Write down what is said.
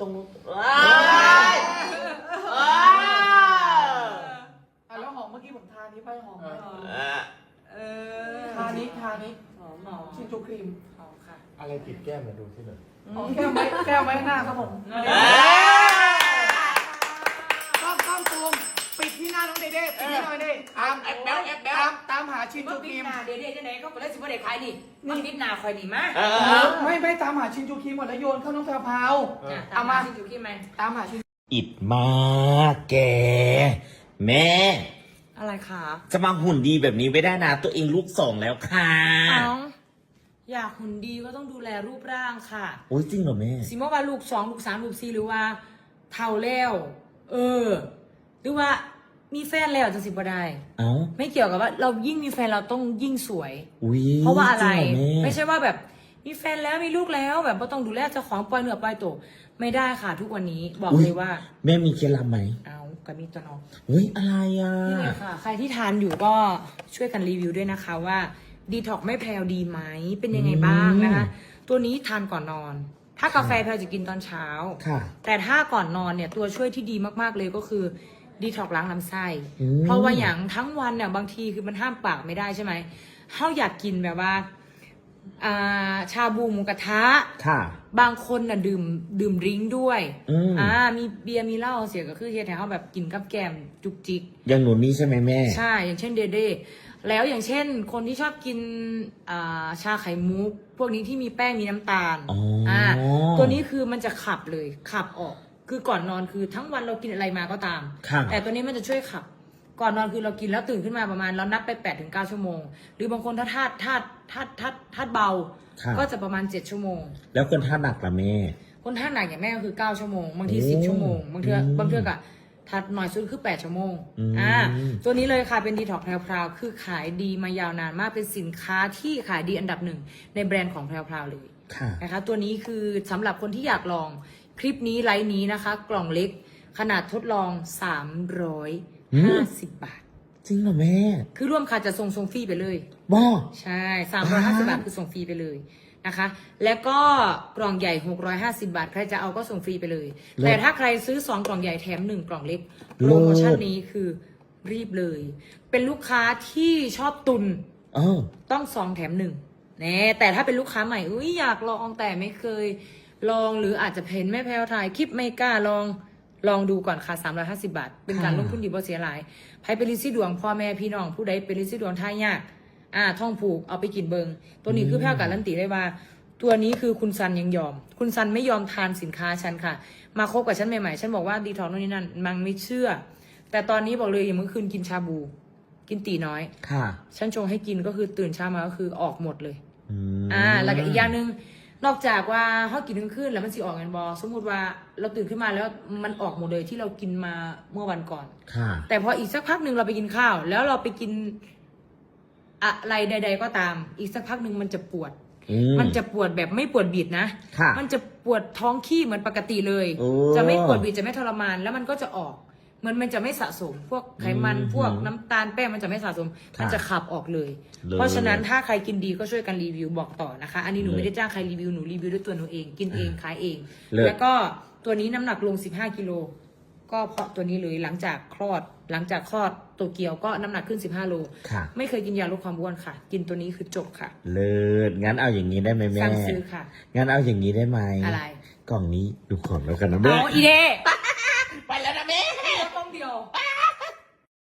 ตรงนู้นว้ายว้ายอะแล้วหอมเมื่อกี้ผมทานี้ไปหอมไหมอะเออทานี้ทานี้หอมหอมชินจูครีมหอมค่ะอะไรติดแก้มมาดูที่หน่อยอ๋อแก้วไว้แก้วไว้หน้าครับผม เออ ต้องต้องซูมปิดที่หน้าน้องเดเด้ปิดที่หน้าน้องเดเด้ตามแอบแบลแอบแบลตามตามหาชินเมื่จูอคปิรีดมหน้าเดี๋ยวเดี๋ยวจะไหนเขาไปเลยสิบ่ได้ขายนี่มันปิดหน้าคอยดีมากเออเออ ไม่ไม่ตามหาชินจูครีมหมดแล้วโยนเข้าน้องแพรวพราวอะเอามาที่อยู่ที่ไหมตามหาชินอิดมากแก แม่ อะไรคะจะมาหุ่นดีแบบนี้ไม่ได้นะ ตัวเองลูกสองแล้วค่ะเอาอยากหุ่นดีก็ต้องดูแลรูปร่างค่ะโอ้ยจริงเหรอแม่ สิว่าว่าลูกสองลูกสามลูกสี่หรือว่าเท่าแล้ว เออ หรือว่า มีแฟนแล้วจะสิบ่ได้ เอ้าไม่เกี่ยวกับว่า เรายิ่งมีแฟนเราต้องยิ่งสวย อุ้ยเพราะว่าอะไร จงเหแม่ไม่ใช่ว่าแบบมีแฟนแล้วมีลูกแล้วแบบก็ต้องดูแลเจ้าของปล่อยเนื้อปล่อยตัวไม่ได้ค่ะทุกวันนี้บอกเลยว่า แม่มีเคล็ดลับไหมเอากระมีตัวน้องเฮ้ยอะไรอะ นี่เลยค่ะใครที่ทานอยู่ก็ช่วยกันรีวิวด้วยนะคะว่าดีท็อกไม่แพรวดีไหมเป็นยังไงบ้างนะคะ ตัวนี้ทานก่อนนอน ถ้ากาแฟแพรวจะกินตอนเช้า ค่ะ แต่ถ้าก่อนนอนเนี่ยตัวช่วยที่ดีมากๆเลยก็คือ ดีท็อกล้างลำไส้ อืม เพราะว่าอย่างทั้งวันเนี่ยบางทีคือมันห้ามปากไม่ได้ใช่ไหมเฮาอยากกินแบบว่าอ่าชาบูหมูกระทะ ค่ะ บางคนน่ะดื่มดื่มดริงก์ด้วยอืมอ่ามีเบียร์มีเหล้าเสียก็คือเฮ็ดให้เฮาแบบกินกับแกล้มจุกจิก อย่างหนูนี่ใช่ไหมแม่ ใช่ อย่างเช่นเดเด้แล้วอย่างเช่น คนที่ชอบกินอ่าชาไข่มุก พวกนี้ที่มีแป้งมีน้ำตาลอ๋ออ่ ตัวนี้คือมันจะขับเลยขับออก คือก่อนนอนคือทั้งวันเรากินอะไรมาก็ตามค่ะแต่ตัวนี้มันจะช่วยขับ ก่อนนอนคือเรากินแล้วตื่นขึ้นมาประมาณเรานับไป8ปดถึงเชั่วโมง หรือบางคนถ้าธาตุธาตุธาตุธาตุธาตุเบาค่ะก็จะประมาณ 7 ชั่วโมง แล้วคนท่าตุหนักล่ะแม่ คนท่าตุหนักอย่างแม่ก็คือ9ชั่วโมงบางที โอ้10 ชั่วโมงบางเทืออืมบางเทือกอะถัดหน่อยสุดคือ 8 ชั่วโมงอืมอ่าตัวนี้เลยค่ะเป็นดีท็อกแพรวๆคือขายดีมายาวนานมากเป็นสินค้าที่ขายดีอันดับหนึ่งในแบรนด์ของแพรวๆเลย ค่ะ นะคะตัวนี้คือสำหรับคนที่อยากลอง คลิปนี้ไลฟ์นี้นะคะ กล่องเล็กขนาดทดลอง 350 บาท จริงเหรอแม่ คือร่วมค่ะจะส่งส่งฟรีไปเลยบ้าใช่350บาทคือส่งฟรีไปเลยนะคะ แล้วก็กล่องใหญ่ 650 บาท ใครจะเอาก็ส่งฟรีไปเลยเลิศแต่ถ้าใครซื้อ 2 กล่องใหญ่แถม 1 กล่องเล็กเลิศโปรโมชั่นนี้คือรีบเลย เป็นลูกค้าที่ชอบตุนเออต้อง2แถม1แน่แต่ถ้าเป็นลูกค้าใหม่อุ้ยอยากลองแต่ไม่เคย ลองหรืออาจจะเห็นแม่แพลวถ่ายคลิปไม่กล้าลองลองดูก่อนค่ะ350 บาท เป็นการค่ะลงทุนดีบ่เสียหลายใครเป็นลิซี่ดวงพ่อแม่พี่น้องผู้ใดเป็นลิซี่ดวงท่ายาก อ่าท่องผูกเอาไปกินเบิงตัวนี้คือแพลวการันตีได้ว่า ตัวนี้คือคุณซันยังยอม คุณซันไม่ยอมทานสินค้าฉันค่ะ มาคบกับฉันใหม่ๆ ฉันบอกว่าดีทอกนู่นนี่นั่นมันไม่เชื่อ แต่ตอนนี้บอกเลยอย่างเมื่อคืนกินชาบู กินตีน้อย ค่ะ ฉันชงให้กินก็คือตื่นเช้ามาก็คือออกหมดเลยอืมอ่า แล้วก็อีกอย่างหนึ่ง นอกจากว่าเขากินทั้งคืนแล้วมันสิออกกันบอสมมุติว่าเราตื่นขึ้นมาแล้วมันออกหมดเลยที่เรากินมาเมื่อวันก่อน ค่ะ แต่พออีกสักพักหนึ่งเราไปกินข้าว แล้วเราไปกินอะไรใด ๆ ก็ตาม อีกสักพักหนึ่งมันจะปวด อืมันจะปวดแบบไม่ปวดบีดนะ ค่ะ มันจะปวดท้องขี้เหมือนปกติเลย โอ้ จะไม่ปวดบีดจะไม่ทรมาน แล้วมันก็จะออกเห มือนมันจะไม่สะสม พวกไขมันอืมพวกน้ำตาลแป้งมันจะไม่สะสมค่ะมันจะขับออกเลย เลยเพราะฉะนั้นถ้าใครกินดีก็ช่วยกันรีวิวบอกต่อนะคะ อันนี้หนูเลยไม่ได้จ้างใครรีวิวหนูรีวิวด้วยตัวหนูเองกินเองขายเอง เลิศ แล้วก็ตัวนี้น้ำหนักลง 15กิโลก็เพราะตัวนี้เลยหลังจากคลอด หลังจากคลอดโตเกียวก็น้ำหนักขึ้น 15โลค่ะ ไม่เคยกินยาลดความอ้วนค่ะ กินตัวนี้คือจบค่ะเลิศงั้นเอาอย่างนี้ได้ไหมแม่ สั่งซื้อค่ะ งั้นเอาอย่างนี้ได้ไหมอะไร กล่องนี้ดูก่อนแล้วกันนะแม่ เอาอีเด